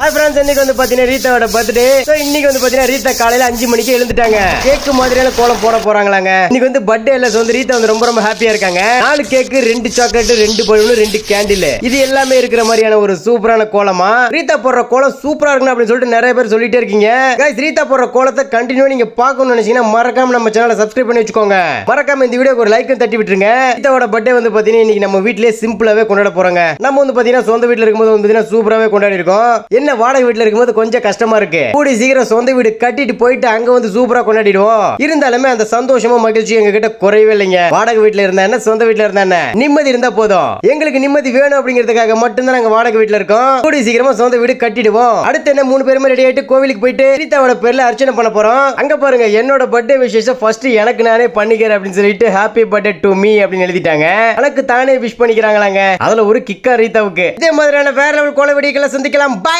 Hi friends இன்னைக்கு வந்து பாத்தீங்கன்னா ரீதாவோட பர்த்டே ஸோ இன்னைக்கு வந்து பாத்தீங்கன்னா ரீதா காலையில அஞ்சு மணிக்கு எழுந்துட்டாங்க. கேக்கு மாதிரியான கோலம் போட போறாங்களாங்க. இன்னைக்கு வந்து பர்த்டே இல்ல வந்து ரீதா வந்து ரொம்ப ரொம்ப ஹாப்பியா இருக்காங்க. நாலு கேக்கு ரெண்டு சாக்லேட் ரெண்டு பலூன் ரெண்டு கேண்டில் இது எல்லாமே இருக்கிற மாதிரியான ஒரு சூப்பரான கோலமா? ரீதா போடுற கோலம் சூப்பரா இருக்கணும் அப்படின்னு சொல்லிட்டு நிறைய பேர் சொல்லிட்டே இருக்கீங்க. கைஸ் ரீத்தா போடுற கோலத்தை கண்டினியூ நீங்க பார்க்கணும்னு நினைச்சீங்கன்னா மறக்காம நம்ம சேனலை சப்ஸ்கிரைப் பண்ணி வச்சுக்கோங்க. மறக்காம இந்த வீடியோக்கு ஒரு லைக்கும் தட்டி விட்டுருங்க. ரீதாவோட பர்த்டே வந்து பாத்தீங்கன்னா இன்னைக்கு நம்ம வீட்டிலேயே சிம்பிளாவே கொண்டாட போறாங்க. நம்ம வந்து பாத்தீங்கன்னா சொந்த வீட்டில் இருக்கும்போது வந்து பாத்தீங்கன்னா சூப்பராகவே கொண்டாடி இருக்கோம். என்ன வாடகை வீட்ல இருக்கும்போது கொஞ்சம் கஷ்டமா இருக்கு. கூடி சீக்கிரம் சொந்த வீடு கட்டிட்டு போயிட்டு அங்க வந்து சூப்பரா கொண்டாடிடுவோம். இருந்தாலுமே அந்த சந்தோஷமும் மகிழ்ச்சி எங்க கிட்ட குறையவே இல்லைங்க. வாடகை வீட்ல இருந்தா என்ன சொந்த வீட்டுல இருந்தா என்ன? நிம்மதி இருந்தா போதும். எங்களுக்கு நிம்மதி வேணும் அப்படிங்கிறதுக்காக மட்டும்தான் நாங்க வாடகை வீட்ல இருக்கோம். கூடி சீக்கிரமா சொந்த வீடு கட்டிடுவோம். அடுத்து என்ன மூணு பேருமே ரெடி ஆயிட்டு கோவிலுக்கு போயிட்டு சீதாவோட பேர்ல அர்ச்சனை பண்ண போறோம். அங்க பாருங்க என்னோட பர்த்டே விசேஷம் ஃபர்ஸ்ட் எனக்கு நானே பண்ணிக்கிறேன் அப்படின்னு சொல்லிட்டு ஹாப்பி பர்த்டே டு மீ அப்படின்னு எழுதிட்டாங்க. எனக்கு தானே விஷ் பண்ணிக்கிறாங்களாங்க. அதுல ஒரு கிக்கா ரீதாவுக்கு. இதே மாதிரியான வேற லெவல் கோல வெடிகளை சந்திக்கலாம். பாய்